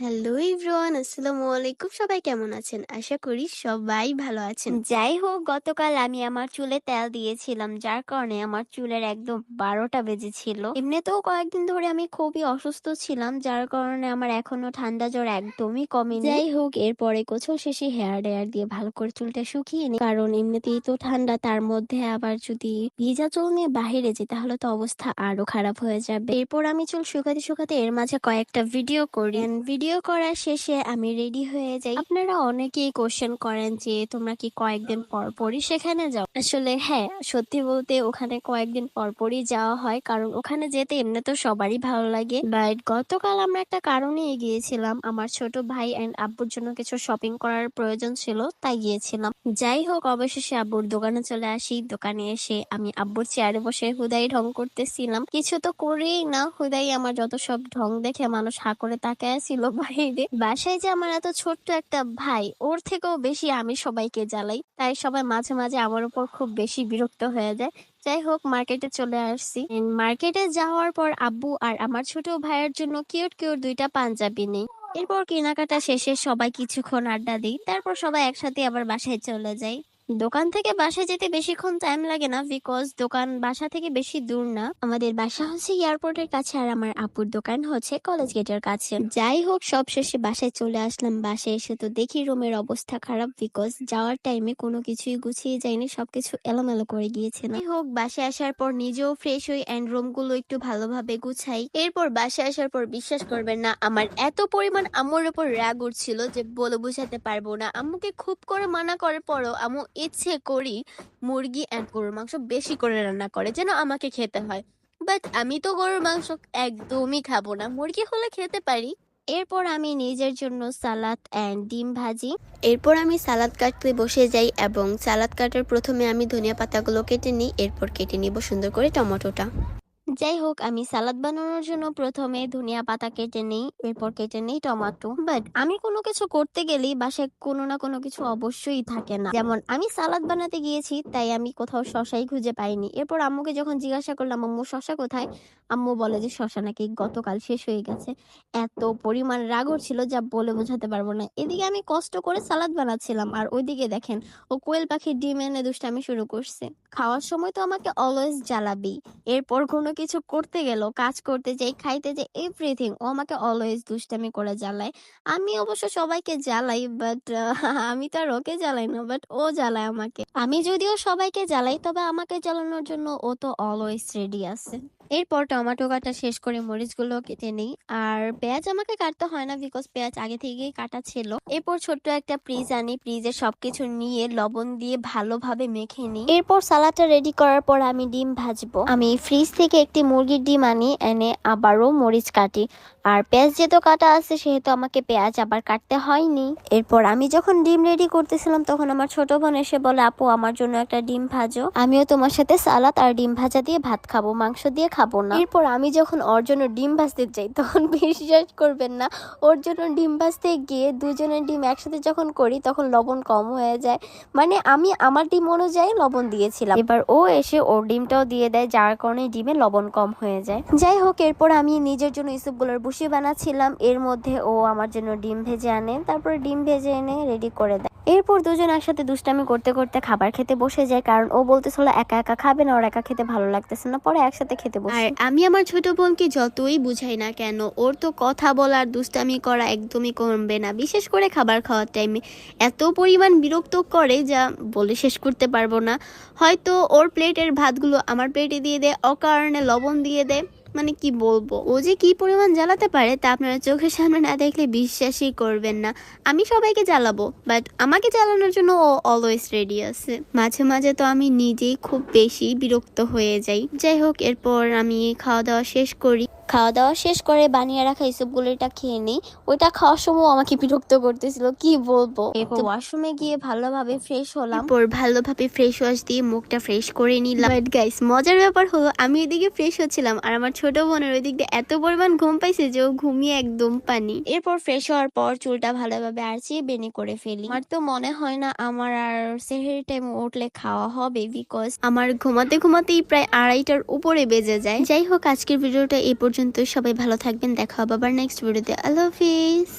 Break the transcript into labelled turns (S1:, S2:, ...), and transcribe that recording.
S1: Hello everyone আসসালামু আলাইকুম। সবাই কেমন আছেন? আশা করি সবাই ভালো আছেন।
S2: যাই হোক গতকাল আমি আমার চুলে তেল দিয়েছিলাম যার কারণে আমার চুলের একদম বারোটা বেজেছিল এমনিতেও কয়েকদিন ধরে আমি খুবই অসুস্থ ছিলাম যার কারণে আমার এখনও ঠান্ডা জ্বর একদমই কমেনি।
S1: যাই হোক এরপরে গোছল শেষে হেয়ার ডেয়ার দিয়ে ভালো করে চুলটা শুকিয়ে নিই। কারণ এমনিতেই তো ঠান্ডা তার মধ্যে আবার যদি ভিজা চুল নিয়ে বাহিরে যাই তাহলে তো অবস্থা আরও খারাপ হয়ে যাবে। এরপর আমি চুল শুকাতে শুকাতে এর মাঝে কয়েকটা ভিডিও করি। ভিডিও করার শেষে আমি রেডি হয়ে যাই। আপনারা অনেকেই কোশ্চেন করেন যে, তোমরা কি কয়েকদিন পর পরই সেখানে যাও? আসলে হ্যাঁ সত্যি বলতে ওখানে কয়েকদিন পর পরই যাওয়া হয়। কারণ ওখানে যেতে এমনি তো সবারই ভালো লাগে। বাট গতকাল আমরা একটা কারণে গিয়েছিলাম আমার ছোট ভাই এন্ড আব্বুর জন্য কিছু শপিং করার প্রয়োজন ছিল, তাই গিয়েছিলাম। যাই হোক, অবশেষে আব্বুর দোকানে চলে আসি। দোকানে এসে আমি আব্বুর চেয়ারে বসে হুদাই ঢং করতেছিলাম। কিছু তো করেই না। হুদাই আমার যত সব ঢং দেখে মানুষ হা করে তাকায় ছিল বাইরে বাসায় যে আমার এত ছোট্ট একটা ভাই, ওর থেকেও বেশি আমি সবাইকে জ্বালাই। তাই সবাই মাঝে মাঝে আমার উপর খুব বেশি বিরক্ত হয়ে যায়। যাই হোক মার্কেটে চলে আসছি। মার্কেটে যাওয়ার পর আব্বু আর আমার ছোট ভাইয়ের জন্য কিউট কিউট দুইটা পাঞ্জাবি নেই। এরপর কেনাকাটা শেষে সবাই কিছুক্ষণ আড্ডা দিই। তারপর সবাই একসাথে আবার বাসায় চলে যাই। দোকান থেকে বাসায় যেতে বেশিক্ষণ টাইম লাগে না বিকজ দোকান বাসা থেকে বেশি দূর না। আমাদের বাসা হচ্ছে এয়ারপোর্টের কাছে আর আমার আপুর দোকান হচ্ছে কলেজ গেটের কাছে। যাই হোক সব শেষে বাসায় চলে আসলাম। বাসায় এসে তো দেখি রুমের অবস্থা খারাপ বিকজ যাওয়ার টাইমে কোনো কিছুই গুছিয়ে যায়নি, সবকিছু এলোমেলো করে গিয়েছে না। হোক, বাসায় আসার পর নিজেও ফ্রেশ হই অ্যান্ড রুমগুলো একটু ভালোভাবে গুছাই। এরপর বাসায় আসার পর বিশ্বাস করবেন না, আমার এত পরিমাণ আম্মুর উপর রাগ উঠছিল যে বলে বুঝাতে পারব না। আম্মুকে খুব করে মানা করে পরও আম্মু ইচ্ছে করি মুরগি অ্যান্ড গরুর মাংস বেশি করে রান্না করে, যেন আমাকে খেতে হয়। বাট আমি তো গরুর মাংস একদমই খাব না। মুরগি হলে খেতে পারি। এরপর আমি নিজের জন্য সালাদ অ্যান্ড ডিম ভাজি। এরপর আমি সালাদ কাটতে বসে যাই এবং সালাদ কাটার প্রথমে আমি ধনিয়া পাতাগুলো কেটে নিই। এরপর কেটে নিব সুন্দর করে টমেটোটা। যাই হোক, আমি সালাদ বানানোর জন্য প্রথমে ধনিয়া পাতা কেটে নিই, এরপর কেটে নিই টমেটো। বাট আমি কোনো কিছু করতে গেলেই বাসায় কোনো না কোনো কিছু অবশ্যই থাকে না। যেমন, আমি সালাদ বানাতে গিয়েছি, তাই আমি কোথাও শশাই খুঁজে পাইনি। এরপর আম্মুকে যখন জিজ্ঞাসা করলাম, আম্মু, শশা কোথায়? আম্মু বলে যে, শশা নাকি গতকাল শেষ হয়ে গেছে। এত পরিমাণ রাগর ছিল যা বলে বোঝাতে পারব না। এদিকে আমি কষ্ট করে সালাদ বানাচ্ছিলাম, আর ওইদিকে দেখেন, ও কোয়েল পাখির ডিম এনে দুষ্টামি শুরু করছে। খাওয়ার সময় তো আমাকে অলওয়েজ জ্বালাবি এরপর কোনো কিছু করতে গেল কাজ করতে যাই, খাইতে যাই এভরিথিং ও আমাকে অলওয়েজ দুষ্টামি করে জ্বালায়। আমি অবশ্য সবাইকে জ্বালাই বাট আমি তো আর ওকে জ্বালাই না বাট ও জ্বালায় আমাকে। আমি যদিও সবাইকে জ্বালাই, তবে আমাকে জ্বালানোর জন্য ও তো অলওয়েজ রেডি আছে। এরপর টমেটো কাটা শেষ করে মরিচগুলো কেটে নিই। আর পেঁয়াজ আমাকে কাটতে হয় না বিকজ পেঁয়াজ আগে থেকেই কাটা ছিল। এরপর ছোট্ট একটা ফ্রিজ আনি। ফ্রিজে সবকিছু নিয়ে লবণ দিয়ে ভালোভাবে মেখে নিই। এরপর সালাডটা রেডি করার পর আমি ডিম ভাজবো। আমি ফ্রিজ থেকে একটি মুরগির ডিম আনি, এনে আবারও মরিচ কাটি। আর পেঁয়াজ যেহেতু কাটা আছে, সেহেতু আমাকে পেঁয়াজ আবার কাটতে হয়নি। এরপর আমি যখন ডিম রেডি করতেছিলাম, তখন আমার ছোট বোন এসে বলে, আপু, আমার জন্য একটা ডিম ভাজো। আমিও তোমার সাথে সালাদ আর ডিম ভাজা দিয়ে ভাত খাব। মাংস দিয়ে খাব না। এরপর আমি যখন ওর জন্য ডিম ভাজতে যাই, তখন বিশ্বাস করবেন না, ওর জন্য ডিম ভাজতে গিয়ে দুজনের ডিম একসাথে যখন করি, তখন লবণ কম হয়ে যায়। মানে আমি আমার ডিম অনুযায়ী লবণ দিয়েছিলাম। এবার ও এসে ওর ডিমটাও দিয়ে দেয়, যার কারণে ডিমে লবণ কম হয়ে যায়। যাই হোক, এরপর আমি নিজের জন্য ইসুপগুলোর বুসি বানাচ্ছিলাম। এর মধ্যে ও আমার জন্য ডিম ভেজে আনে, তারপরে ডিম ভেজে এনে রেডি করে দেয়। এরপর দুজন একসাথে দুষ্টামি করতে করতে খাবার খেতে বসে যায়, কারণ ও বলতেছিল, একা একা খাবে না, ওর একা খেতে ভালো লাগতেছে না। পরে একসাথে খেতে আর আমি আমার ছোট বোনকে যতই বুঝাই না কেন, ওর তো কথা বলার দুষ্টামি করা একদমই কমবে না। বিশেষ করে খাবার খাওয়ার টাইমে এত পরিমাণ বিরক্ত করে যা বলে শেষ করতে পারব না। হয়তো ওর প্লেটের ভাতগুলো আমার প্লেটে দিয়ে দেয়, অকারণে লবণ দিয়ে দেয়। মানে কি বলব? ও যে কি পরিমাণ জ্বালাতে পারে তা আপনারা চোখের সামনে না দেখলে বিশ্বাসই করবেন না। আমি সবাইকে জ্বালাবো বাট আমাকে জ্বালানোর জন্য ও অলওয়েজ রেডি আছে। মাঝে মাঝে তো আমি নিজেই খুব বেশি বিরক্ত হয়ে যাই। যাই হোক, এরপর আমি খাওয়া দাওয়া শেষ করি। খাওয়া দাওয়া শেষ করে বানিয়ে রাখা ইসবগুলোটা খেয়ে নিই। ওইটা খাওয়ার সময় আমাকে বিরক্ত করতেছিল কি বলব? এরপর ওয়াশরুমে গিয়ে ভালোভাবে ফ্রেশ হলাম। এরপর ভালোভাবে ফ্রেশ ওয়াশ দিয়ে মুখটা ফ্রেশ করে নিলাম। বাট গাইস মজার ব্যাপার হলো আমি এদিকে ফ্রেশ হচ্ছিলাম আর আমার ছোট বোনের ওই দিক দিয়ে এত পরিমাণ ঘুম পাইছে যে ও ঘুমিয়ে একদম পানি। এরপর ফ্রেশ হওয়ার পর চুলটা ভালোভাবে আরচিয়ে বেনি করে ফেলি। আমার তো মনে হয় না আমার আর সেহেরি টাইম উঠলে খাওয়া হবে বিকজ আমার ঘুমাতে ঘুমাতেই প্রায় আড়াইটার উপরে বেজে যায়। যাই হোক আজকের ভিডিওটা এই পর্যন্ত সবাই ভালো থাকবেন দেখা হবে আবার নেক্সট ভিডিওতে আল্লাহ হাফিজ।